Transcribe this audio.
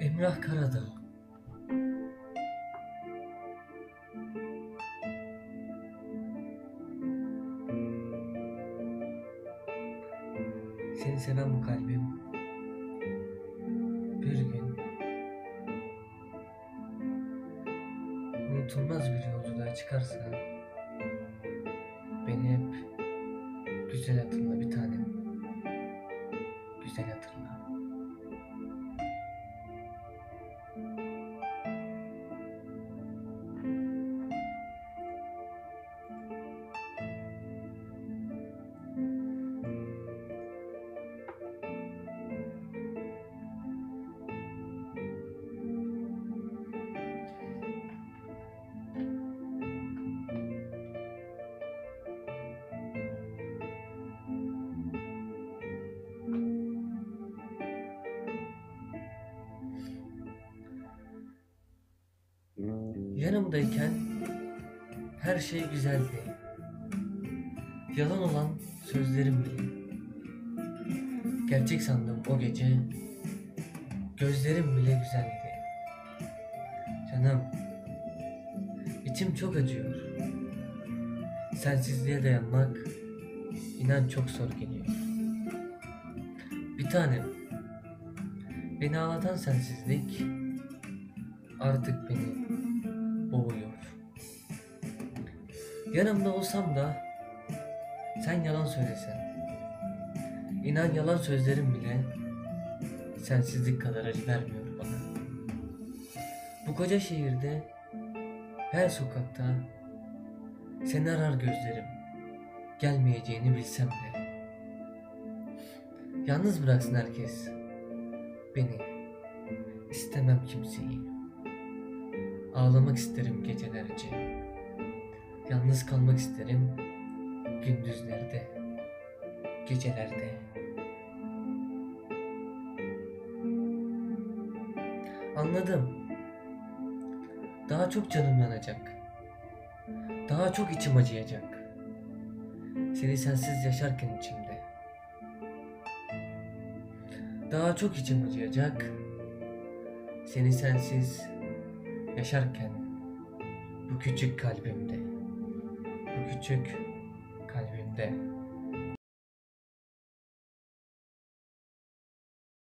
Emrah Karadağ Seni seven bu kalbim bir gün unutulmaz bir yolculuğa çıkarsa beni hep güzel hatırla bir tanem. Güzel hatırla. Yanımdayken her şey güzeldi. Yalan olan sözlerim bile. Gerçek sandım o gece. Gözlerim bile güzeldi. Canım, içim çok acıyor. Sensizliğe dayanmak inan çok zor geliyor. Bir tanem, beni ağlatan sensizlik artık beni. Yanımda olsam da sen yalan söylesen. İnan yalan sözlerim bile sensizlik kadar acı vermiyor bana. Bu koca şehirde her sokakta seni arar gözlerim. Gelmeyeceğini bilsem de. Yalnız bıraksın herkes beni. İstemem kimseyi. Ağlamak isterim gecelerce. Yalnız kalmak isterim gündüzlerde, gecelerde. Anladım. Daha çok canım yanacak. Daha çok içim acıyacak. Seni sensiz yaşarken içimde. Daha çok içim acıyacak. Seni sensiz yaşarken bu küçük kalbimde, küçük kalbimde.